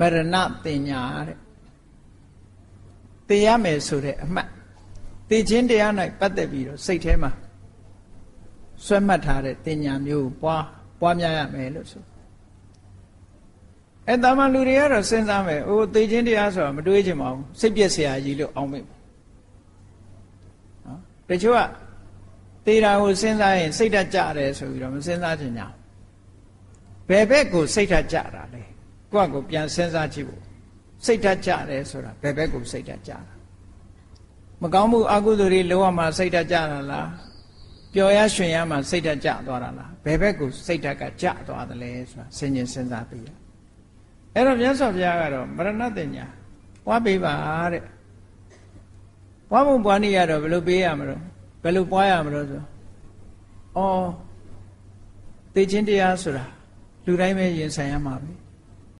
မရဏတင်ညာတဲ့တေရမယ်ဆိုတဲ့အမှတ်တေခြင်းတရား၌ပတ်သက်ပြီးတော့စိတ်ထဲမှာဆွဲမှတ်ထားတဲ့တင်ညာမျိုးကိုပွားပွားများရမယ်လို့ဆိုအဲတာမန်လူတွေကတော့စဉ်းစားမယ်အိုးတေခြင်းတရားဆိုတာမတွေးချင်ပါဘူးစိတ်ပြည့်စရာကြီးလို့အောင်းမိနော်တချို့ကတေတာကိုစဉ်းစားရင်စိတ်ဓာတ်ကြတယ်ဆိုပြီးတော့မစဉ်းစားချင်ကြဘူးဘယ်ဘက်ကိုစိတ်ဓာတ်ကြတာလဲ ကိုယ့်ကိုပြန်စဉ်းစားကြည့်ဖို့စိတ်ဓာတ်ကြတယ်ဆိုတာဘယ်ဘက်ကိုစိတ်ဓာတ်ကြတာမကောင်းမှုအကုသိုလ်တွေလောကမှာစိတ်ဓာတ်ကြတာလားပျော်ရရွှင်ရမှာစိတ်ဓာတ်ကြသွားတာလားဘယ်ဘက်ကိုစိတ်ဓာတ်ကကြသွားတယ်လဲဆိုတာစဉ်းကျင်စဉ်းစားပြီးရအဲ့တော့မြတ်စွာဘုရားကတော့မရဏတညာပွားပေးပါတဲ့ပွားမှုပွားနေရတော့ဘယ်လိုပေးရမလို့ဘယ်လိုပွားရမလို့ဆိုဩသိချင်းတရားဆိုတာလူတိုင်းပဲရင်ဆိုင်ရမှာပဲ